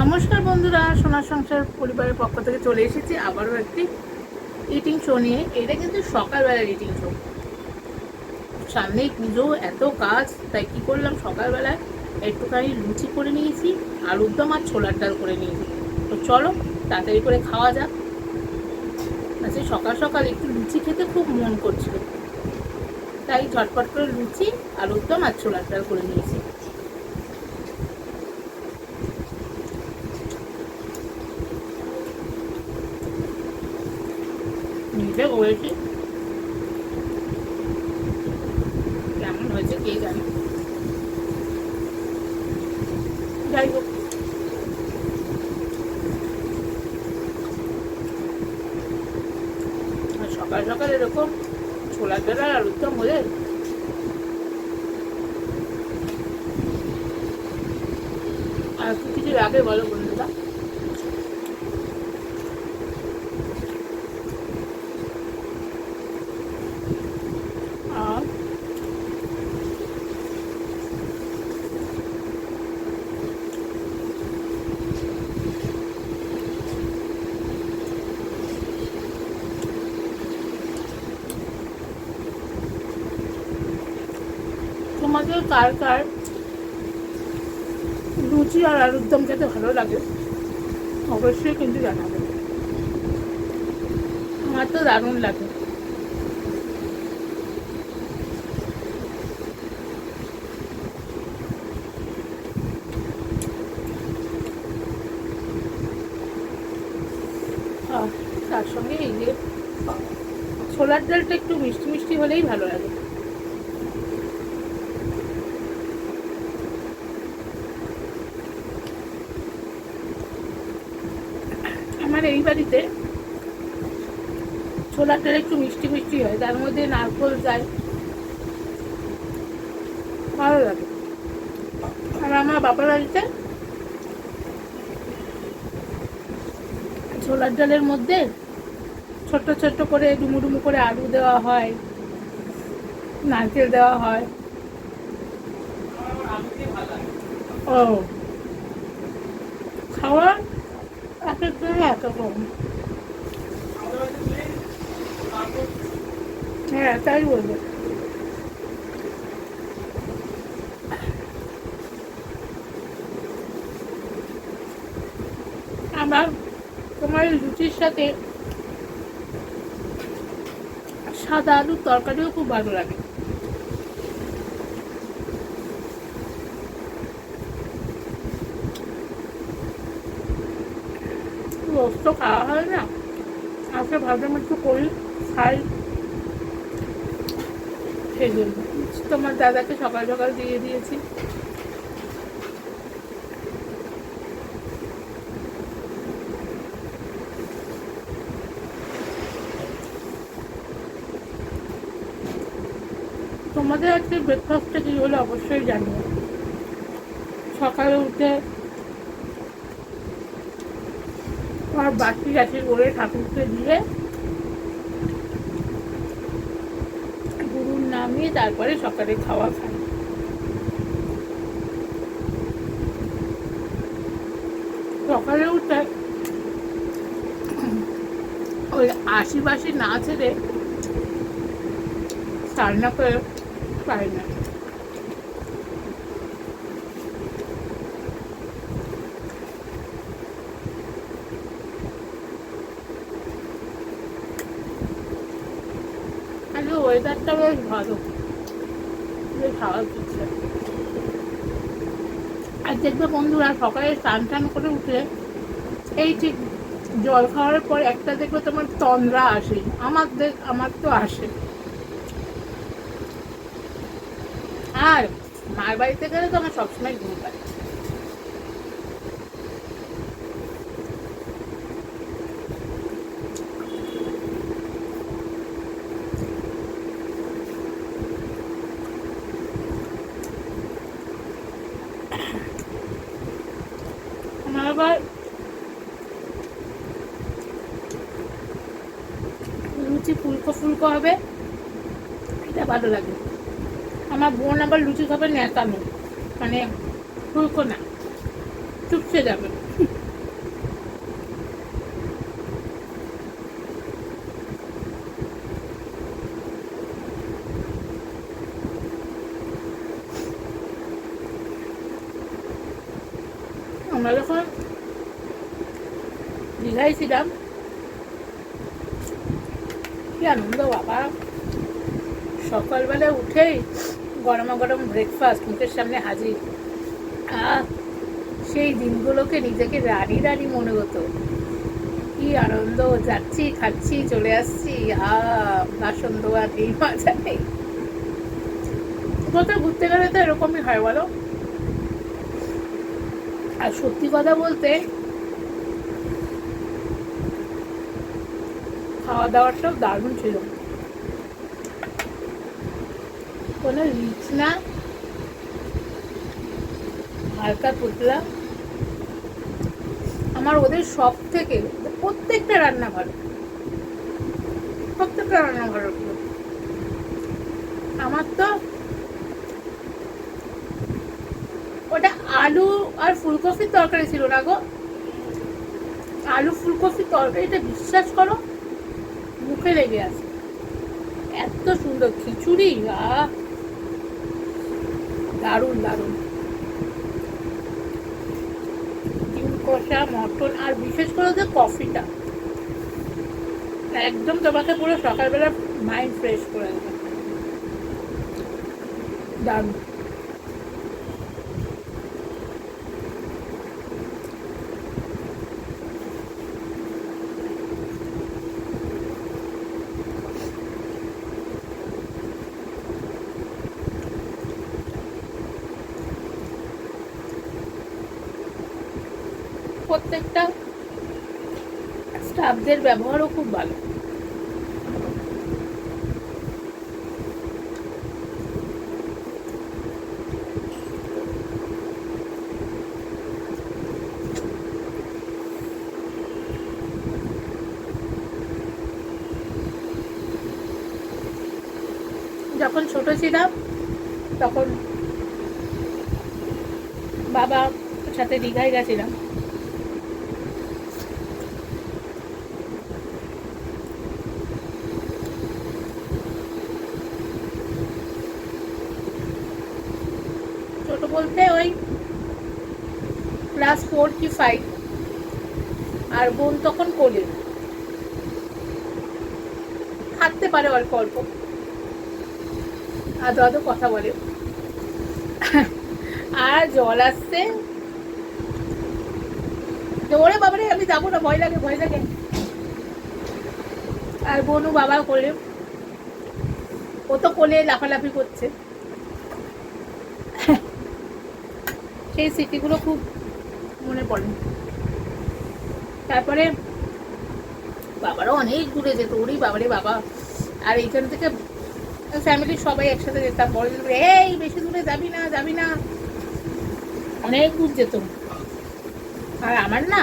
নমস্কার বন্ধুরা, সোনার সংসার পরিবারের পক্ষ থেকে চলে এসেছি আবারও একটি ইটিং শো নিয়ে। এটা কিন্তু সকালবেলার ইটিং শো সামনেই পুজো, এত কাজ, তাই কি করলাম সকালবেলায়? একটুখানি লুচি করে নিয়েছি আর দম আর ছোলার ডাল করে নিয়েছি। তো চলো, তাড়াতাড়ি করে খাওয়া যাক। আচ্ছা সকাল সকাল একটু লুচি খেতে খুব মন করছিল। তাই ঝটপট করে লুচি আর দম আর ছোলার ডাল করে নিয়েছি। করেছি কেমন হয়েছে কে জানে? যাই হোক। সকাল সকাল এরকম ছোলা ডাল আর আলুর দম হলে আর কিছু আগে বলো বন্ধুরা আর তোমাদের কার কার লুচি আর আলুর দম খেতে ভালো লাগে, অবশ্যই কিন্তু জানাবে। আমার তো দারুণ লাগে। তার সঙ্গে এই যে ছোলার ডালটা একটু মিষ্টি মিষ্টি হলেই ভালো লাগে। আমার এই বাড়িতে ডাল একটু মিষ্টি মিষ্টি হয়, তার মধ্যে নারকোল যায় ভালো লাগে। আর আমার বাবার বাড়িতে ছোলার ডালের মধ্যে ছোট্ট ছোট্ট করে ডুমু ডুমু করে আলু দেওয়া হয়, নারকেল দেওয়া হয়। ও, খাওয়া হ্যাঁ তাই বলব আমার তোমার লুচির সাথে সাদা আলুর তরকারিও খুব ভালো লাগে রোজ তো খাওয়া হয় না? আজকে ভাবলাম একটু করি, খাই। সেই জন্য। তোমার দাদাকে সকাল সকাল দিয়ে দিয়েছি। তোমাদের আজকে ব্রেকফাস্টটা কি হলো অবশ্যই জানিও সকালে উঠে আর বাসি গাছি করে ঠাকুরকে দিয়ে গুরুর নামিয়ে তারপরে সকালে খাওয়া খাই সকালে উঠে ওই আশি বাসি না ছেড়ে রান্না করে পারি না আজকে ওয়েদারটা বেশ ভালো। বেশ হাওয়া দিচ্ছে। আর দেখবে বন্ধুরা, সকালে স্নান টান করে উঠে এই ঠিক জল খাওয়ার পর একটা দেখবে তোমার তন্দ্রা আসে। আমার দেখ আমার তো আসে। আর মার বাড়িতে গেলে তো আমার সবসময় ঘুম পায় আমার আবার লুচি ফুলকো ফুলকো হবে। এটা ভালো লাগে। আমার বোন আবার লুচি খাবে ন্যাকানো মানে ফুলকো না, চুপসে যাবে আমরা যখন দীঘায় ছিলাম কি আনন্দ বাবা সকালবেলা উঠেই গরমা গরম ব্রেকফাস্ট মুখের সামনে হাজির সেই দিনগুলোকে নিজেকে রানী মনে হতো কি আনন্দ যাচ্ছি খাচ্ছি চলে আসছি আ বাসন ধোয়া নেই নেই কোথাও ঘুরতে গেলে তো এরকমই হয় বলো আর সত্যি কথা বলতে খাওয়া দাওয়াটাও দারুণ ছিল। কোনো রিচ না। হালকা পুতলা। আমার ওদের সব থেকে প্রত্যেকটা রান্না ভালো প্রত্যেকটা রান্না ভালো আমার তো ওটা আলু আর ফুলকপির তরকারি ছিল না গো। আলু ফুলকপির তরকারিটা বিশ্বাস করো মুখে লেগে আছে। এত সুন্দর খিচুড়ি দারুণ দারুণ। ডিম কষা, মটন, আর বিশেষ করে যে কফিটা। একদম তোমাকে পুরো সকালবেলা মাইন্ড ফ্রেশ করে দেবে। দারুণ প্রত্যেকটা স্টাফদের ব্যবহারও খুব ভালো। যখন ছোট ছিলাম তখন বাবা সাথে দীঘায় গেছিলাম। বলতে ওই ক্লাস ফোর কি ফাইভ আর বোন তখন কোলে হাঁটতে পারে অল্প অল্প। আদো আদো কথা বলে। আর জল আসছে। ওরে বাবারে, আমি যাব না, ভয় লাগে ভয় লাগে। আর বোনও বাবা কোলে। ও তো কোলে লাফালাফি করছে। সেই স্মৃতিগুলো খুব মনে পড়ে। তারপরে বাবারও অনেক দূরে যেত ওরই বাবারে বাবা। আর এইখান থেকে ফ্যামিলির সবাই একসাথে যেতাম। বড় এই, বেশি দূরে যাবি না যাবি না। অনেক দূর যেত। আর আমার না,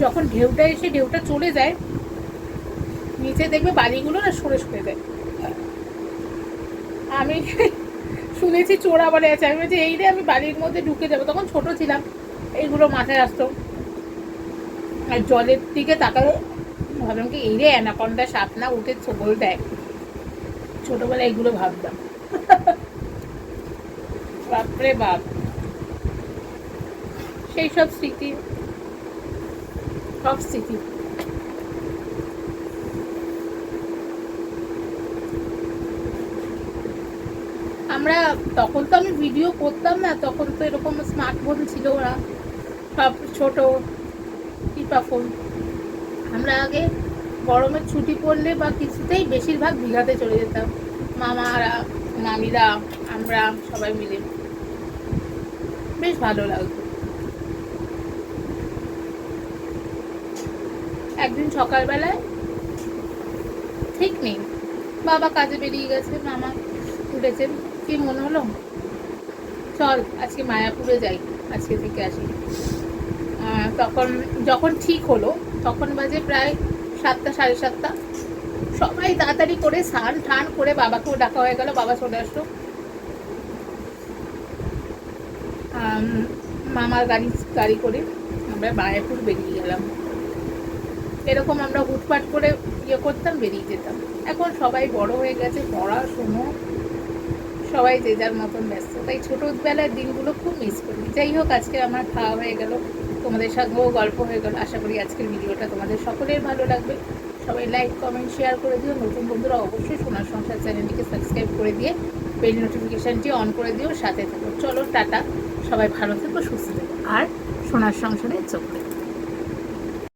যখন ঢেউটা এসে ঢেউটা চলে যায়, নিচে দেখবে বালিগুলো না সরে সরে যায়। আমি শুনেছি চোরা বলে আছে। আমি বলছি, এই রে, আমি বাড়ির মধ্যে ঢুকে যাব। তখন ছোট ছিলাম। এইগুলো মাথায় আসতো। আর জলের দিকে তাকালে। ভাবলাম কি, এই রে, অ্যানাকন্ডা সাপ না, উঠে ছোবল দেয়। ছোটবেলায় এগুলো ভাবতাম। বাপরে বাপ। সেই সব স্মৃতি সব স্মৃতি। আমরা তখন তো আমি ভিডিও করতাম না, তখন তো এরকম স্মার্টফোন ছিল না সব ছোট টিপা ফোন আমরা আগে গরমের ছুটি পড়লে বা কিছুতেই বেশিরভাগ দীঘাতে চলে যেতাম। মামারা মামিরা আমরা সবাই মিলে। বেশ ভালো লাগতো। একদিন সকালবেলায় ঠিক নেই। বাবা কাজে বেরিয়ে গেছে, মামা উঠেছেন। কি মনে হলো? চল, আজকে মায়াপুরে যাই, আজকে থেকে আসি। তখন, যখন ঠিক হলো, তখন বাজে প্রায় সাতটা, সাড়ে সাতটা। সবাই তাড়াতাড়ি করে স্নান ঠান করে বাবাকেও ডাকা হয়ে গেল, বাবা চলে আসলো। মামার গাড়ি গাড়ি করে আমরা মায়াপুর বেরিয়ে গেলাম। এরকম আমরা হুটপাট করে ইয়ে করতাম, বেরিয়ে যেতাম। এখন সবাই বড় হয়ে গেছে, পড়াশুনো সবাই যে যার মতন ব্যস্ত, তাই ছোটোবেলার দিনগুলো খুব মিস করি। যাই হোক, আজকে আমার খাওয়া হয়ে গেল, তোমাদের সঙ্গেও গল্প হয়ে গেল। আশা করি আজকের ভিডিওটা তোমাদের সকলের ভালো লাগবে। সবাই লাইক কমেন্ট শেয়ার করে দিও। নতুন বন্ধুরা অবশ্যই সোনার সংসার চ্যানেলটিকে সাবস্ক্রাইব করে দিয়ে বেল নোটিফিকেশানটি অন করে দিও। সাথে থেকো। চলো, টাটা। সবাই ভালো থেকো, সুস্থ থেকো। আর সোনার সংসারে চোখ